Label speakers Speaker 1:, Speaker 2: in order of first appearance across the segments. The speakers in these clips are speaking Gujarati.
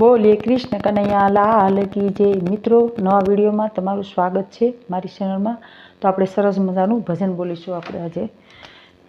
Speaker 1: બોલીએ કૃષ્ણ કનૈયા લાલ કી જે મિત્રો, નવા વિડીયોમાં તમારું સ્વાગત છે મારી ચેનલમાં. તો આપણે સરસ મજાનું ભજન બોલીશું આપણે આજે.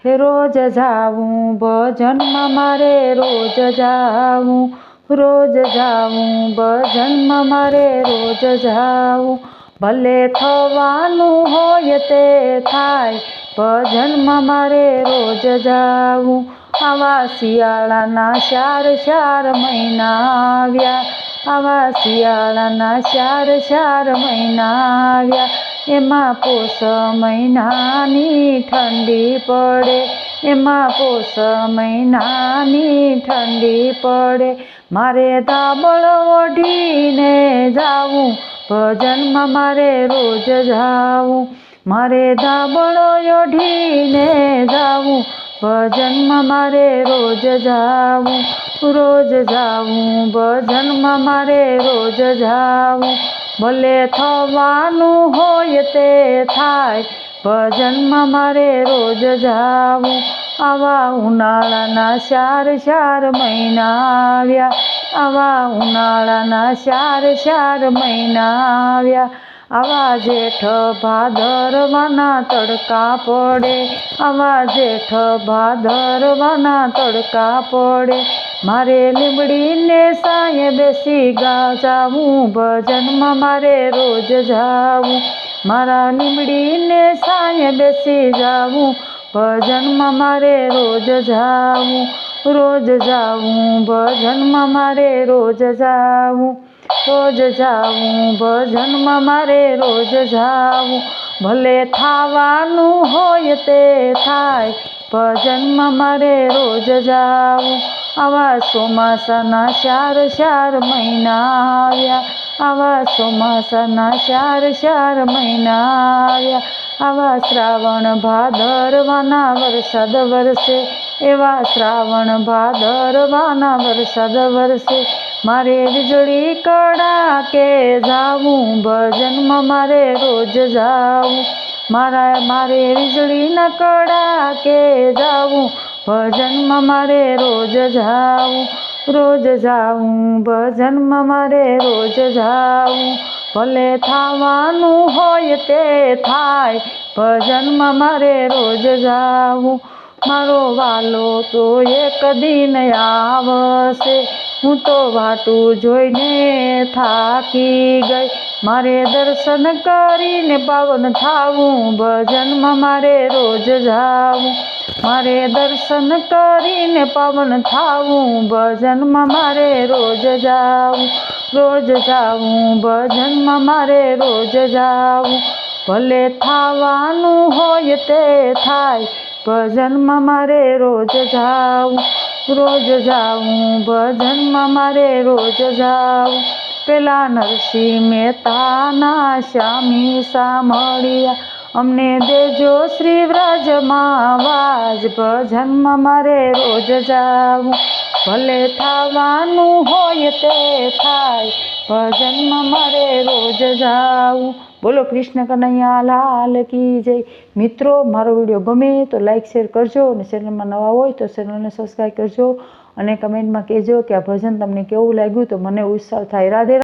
Speaker 1: હે રોજ જાવું ભજનમાં મારે, રોજ જાવું રોજ જાવું ભજનમાં મારે, રોજ જાવું ભલે થવાનું હોય તે થાય, ભજનમાં મારે રોજ જાવું આવા શિયાળાના ચાર ચાર મહિના આવ્યા આવા શિયાળાના ચાર ચાર મહિના આવ્યા એમાં પોષ મહિનાની ઠંડી પડે એમાં પોષ મહિનાની ઠંડી પડે મારે દાબળ ઓઢીને જાવું ભજનમાં મારે રોજ જાવું મારે દાબળો ઓઢીને જાવું ભજનમાં મારે રોજ જાવું રોજ જાવું. ભજનમાં મારે રોજ જાવું. ભલે થવાનું હોય તે થાય, ભજનમાં મારે રોજ જાવું. આવા ઉનાળાના ચાર ચાર મહિના આવ્યા, આવા ઉનાળાના ચાર ચાર મહિના આવ્યા. આવા જેઠ ભાદરવાના તડકા પડે આવા જેઠ ભાદરવાના તડકા પડે મારે લીમડીને સાંયે બેસી ગા જાવું ભજનમાં મારે રોજ જાવું મારા લીમડીને સાંયે બેસી જાવું ભજનમાં મારે રોજ જાવું રોજ જાવું ભજનમાં મારે રોજ જાવું રોજ જાવું, ભજનમાં મારે રોજ જાવું. ભલે થાવાનું હોય તે થાય, ભજનમાં મારે રોજ જાવું. આવા ચોમાસાના ચાર ચાર મહિના આવ્યા. આવા ચોમાસાના ચાર ચાર મહિના આવ્યા. આવા શ્રાવણ ભાદરવાના વરસાદ વરસે. એવા શ્રાવણ ભાદરવાના વરસાદ વરસે. મારે વીજળી કડાકે જાવું? ભજનમાં મારે રોજ જાવું. મારા, મારે વીજળીના કડાકે જાવું? ભજનમાં મારે રોજ જાવું. રોજ જાવું. ભજનમાં મારે રોજ જાવું. ભલે થવાનું હોય તે થાય. ભજનમાં મારે રોજ જાવું. મારો વાલો તો એક દિન આવશે. હું તો વાટું જોઈને થાકી ગઈ. મારે દર્શન કરીને પાવન થાવું, ભજનમાં મારે રોજ જાવું. મારે દર્શન કરીને પાવન થાવું, ભજનમાં મારે રોજ જાવું. રોજ જાવું, ભજનમાં મારે રોજ જાવું. ભલે થાવાનું હોય તે થાય, ભજનમાં મારે રોજ જાવું. રોજ જાવું ભજનમાં મારે રોજ જાઉં. પેલા નરસિંહ મહેતાના શ્યામી સાંભળ્યા. અમને દેજો શ્રી વ્રજમાં, વાજ ભજનમાં મારે રોજ જાવું ભલે થવાનું હોય તે થાય, ભજનમાં મારે રોજ જાઉં બોલો કૃષ્ણ કનૈયા, લાલ કી જય. મિત્રો, મારો વીડિયો ગમે તો લાઇક શેર કરજો અને ચેનલમાં નવા હોય તો ચેનલને સબસ્ક્રાઈબ કરજો અને કમેન્ટમાં કહેજો કે આ ભજન તમને કેવું લાગ્યું તો મને ઉત્સાહ થાય. રાધે.